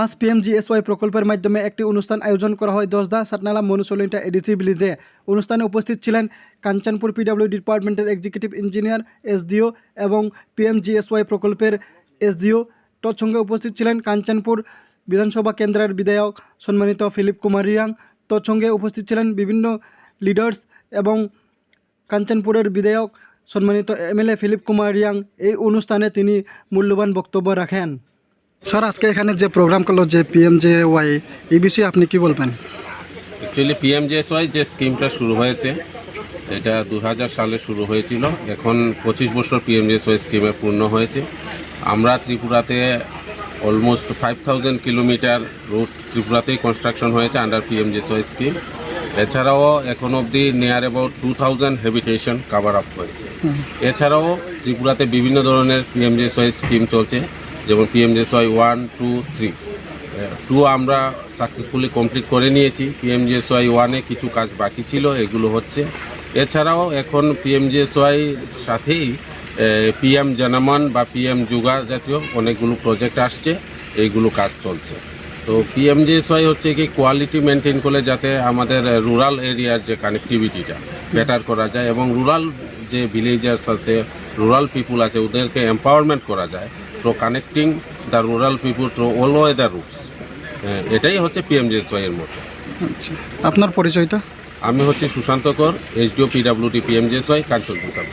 আজ পিএমজিএসওয়াই প্রকল্পের মাধ্যমে একটি অনুষ্ঠান আয়োজন করা হয়। দশদা, সাতনালা মনুসলিন্টা এডিসি ভিলেজে অনুষ্ঠানে উপস্থিত ছিলেন কাঞ্চনপুর পিডব্লিউ ডিপার্টমেন্টের এক্সিকিউটিভ ইঞ্জিনিয়ার এসডিও এবং পিএমজিএসওয়াই প্রকল্পের এসডিও। তৎসঙ্গে উপস্থিত ছিলেন কাঞ্চনপুর বিধানসভা কেন্দ্রের বিধায়ক সম্মানিত ফিলিপ কুমার রিয়াং। তৎসঙ্গে উপস্থিত ছিলেন বিভিন্ন লিডার্স এবং কাঞ্চনপুরের বিধায়ক সম্মানিত এমএলএ ফিলিপ কুমার রিয়াং। এই অনুষ্ঠানে তিনি মূল্যবান বক্তব্য রাখেন। স্যার আজকে এখানে যে প্রোগ্রাম করল যে পিএম জে ওয়াই এই বিষয়ে আপনি কি বলবেন? অ্যাকচুয়ালি পিএমজেএসওয়াই যে স্কিমটা শুরু হয়েছে এটা দু হাজার সালে শুরু হয়েছিল। এখন পঁচিশ বছর পিএমজেএসওয়াই স্কিমে পূর্ণ হয়েছে। আমরা ত্রিপুরাতে almost five thousand kilometre route ত্রিপুরাতেই construction হয়েছে আন্ডার পিএমজেএসওয়াই স্কিম এছাড়াও এখন অবধি near about two thousand habitation cover up হয়েছে। এছাড়াও ত্রিপুরাতে বিভিন্ন ধরনের পিএমজেএসওয়াই স্কিম চলছে। যেমন P M JS PMGSY one two three two আমরা সাকসেসফুলি কমপ্লিট করে নিয়েছি। পি এম পিএমজিএসওয়াই ওয়ানে কিছু কাজ বাকি ছিল, এগুলো হচ্ছে। এছাড়াও এখন পি এম জেস পিএমজিএসওয়াই সাথেই পিএম জনমন বা পিএম যুগা জাতীয় অনেকগুলো প্রজেক্ট আসছে, এইগুলো কাজ চলছে। তো পি এম পিএমজিএসওয়াই হচ্ছে কি কোয়ালিটি মেনটেন করলে যাতে আমাদের রুরাল এরিয়ার যে কানেক্টিভিটিটা বেটার করা যায় এবং রুরাল যে ভিলেজার্স আছে রুরাল পিপুল আছে, ওদেরকে এম্পাওয়ারমেন্ট করা যায়। তো connecting the rural people through all weather routes এটাই হচ্ছে পিএমজিএসওয়াই এর মতো। আচ্ছা আপনার পরিচয়টা? আমি হচ্ছে Sushanta Kar HDO PWD PMGSY Kanchanpur sub